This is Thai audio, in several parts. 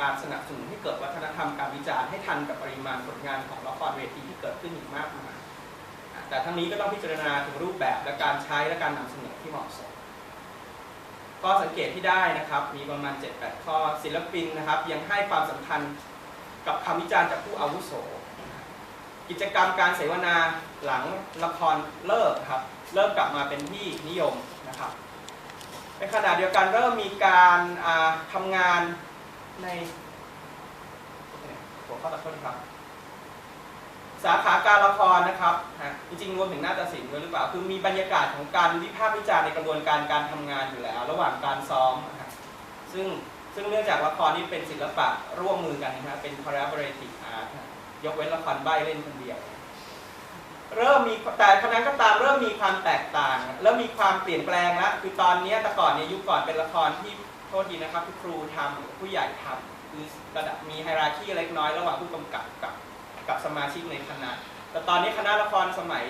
การสนับสนุนให้เกิดวัฒนธรรมการวิจารณ์ให้ทันกับปริมาณผลงานของละครเวทีที่เกิดขึ้นอีกมากมายแต่ทั้งนี้ก็ต้องพิจารณาถึงรูปแบบและการใช้และการนำเสนอที่เหมาะสมข้อสังเกตที่ได้นะครับมีประมาณ 7-8 ข้อศิลปินนะครับ ยังให้ความสำคัญกับคำวิจารณ์จากผู้อาวุโส กิจกรรมการเสวนาหลังละครเลิกครับเริ่มกลับมาเป็นที่นิยมนะครับในขณะเดียวกันเริ่มมีการอ่าทำงาน ในหัวข้อตัดต้นครับ สาขาการละครนะครับฮะจริงๆรวมถึงนาฏศิลป์ด้วยหรือเปล่า คือมีบรรยากาศของการวิพากษ์วิจารณ์ในกระบวนการการทำงานอยู่แล้ว ระหว่างการซ้อมนะซึ่งซึ่งเนื่องจากละครนี่เป็นศิลปะร่วมมือกันนะครับเป็น collaborative art นะยกเว้นละครใบ้เล่นคนเดียว เริ่มมีแต่ขณะก็ตามเริ่มมีความแตกต่าง เริ่มมีความเปลี่ยนแปลงแล้วคือตอนนี้แต่ก่อนเนี่ยยุคก่อนเป็นละครที่โทษทีนะครับที่ครูทำหรือผู้ใหญ่ทำคือระดับมีไฮราคีเล็กน้อยระหว่างผู้กำกับกับกับสมาชิกในคณะ แต่ตอนนี้คณะละครสมัย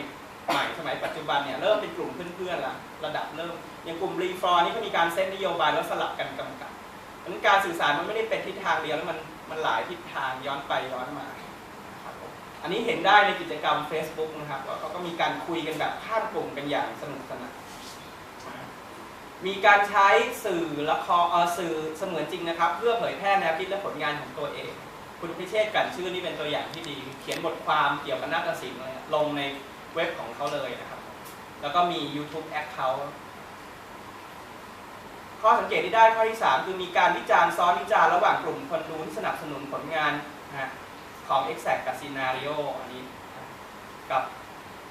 ใหม่สมัยปัจจุบันเนี่ยเริ่มเป็นกลุ่มเพื่อนๆละระดับเริ่มอย่างกลุ่มรีฟอร์นี่ก็มีการเซตนนโยบายแล้วสลับกันกำกับนั้นการสื่อสารมันไม่ได้เป็นทิศทางเดียวแล้วมันมันหลายทิศทางย้อนไปย้อนมา อันนี้เห็นได้ในกิจกรรม Facebook นะครับว่าเขาก็มีการคุยกันแบบข้ามกลุ่มกันอย่างสนุกสนานมีการใช้สื่อละครสื่อเสมือนจริงนะครับ เพื่อเผยแพร่แนวคิดและผลงานของตัวเอง คุณพิเชษกันชื่อนี่เป็นตัวอย่างที่ดี เขียนบทความเกี่ยวกับนาฏศิลป์ลงในเว็บของเขาเลยนะครับ แล้วก็มี YouTube Account ข้อสังเกตที่ได้ข้อที่ 3 คือมีการวิจารณ์ซ้อนวิจารณ์ระหว่างกลุ่มคนดูที่สนับสนุนผลงานนะ ของ Exact กับ Scenario อันนี้กับ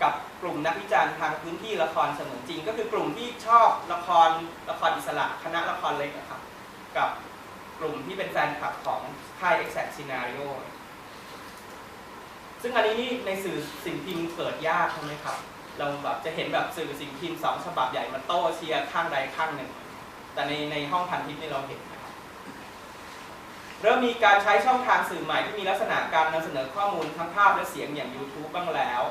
กับกลุ่มนักวิจารณ์ทางพื้นที่ละครเสมือนจริง ก็คือกลุ่มที่ชอบละครละครอิสระคณะละครเล็กนะครับกับกลุ่มที่เป็นแฟนคลับของค่าย Exact Scenario ซึ่งอันนี้นี่ในสื่อสิ่งพิมพ์เกิดยากใช่ไหมครับ เราแบบจะเห็นแบบสื่อสิ่งพิมพ์สองฉบับใหญ่มาโต้เชียร์ข้างใดข้างหนึ่ง แต่ในในห้องพันทิปนี่เราเห็นนะ เริ่มมีการใช้ช่องทางสื่อใหม่ที่มีลักษณะการนำเสนอข้อมูลทั้งภาพและเสียงอย่าง YouTube บ้างแล้ว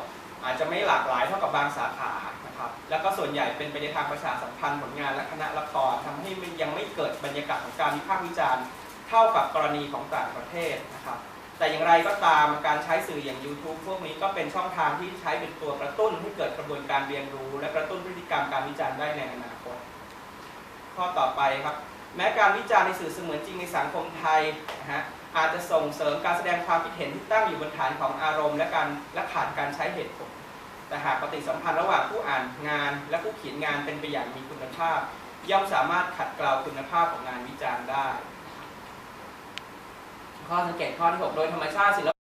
อาจจะไม่หลากหลายเท่ากับบางสาขานะครับแล้วก็ส่วนใหญ่เป็นไปในทางประชาสัมพันธ์ผลงานและคณะละครทำให้ยังไม่เกิดบรรยากาศของการวิพากษ์วิจารณ์เท่ากับกรณีของต่างประเทศนะครับแต่อย่างไรก็ตามการใช้สื่ออย่าง YouTube พวกนี้ก็เป็นช่องทางที่ใช้เป็นตัวกระตุ้นให้เกิดกระบวนการเรียนรู้ และกระตุ้นพฤติกรรมการวิจารณ์ได้ในอนาคต ข้อต่อไปครับ แม้การวิจารณ์ในสื่อเสมือนจริงในสังคมไทยนะฮะอาจจะส่งเสริมการแสดงความคิดเห็นที่ตั้งอยู่บนฐานของอารมณ์ และการและขาดการใช้เหตุผล แต่หากปฏิสัมพันธ์ระหว่างผู้อ่านงาน และผู้เขียนงานเป็นไปอย่างมีคุณภาพ ย่อมสามารถขัดเกลาคุณภาพของงานวิจารณ์ได้ ข้อสังเกตข้อที่ 6 โดยธรรมชาติศิล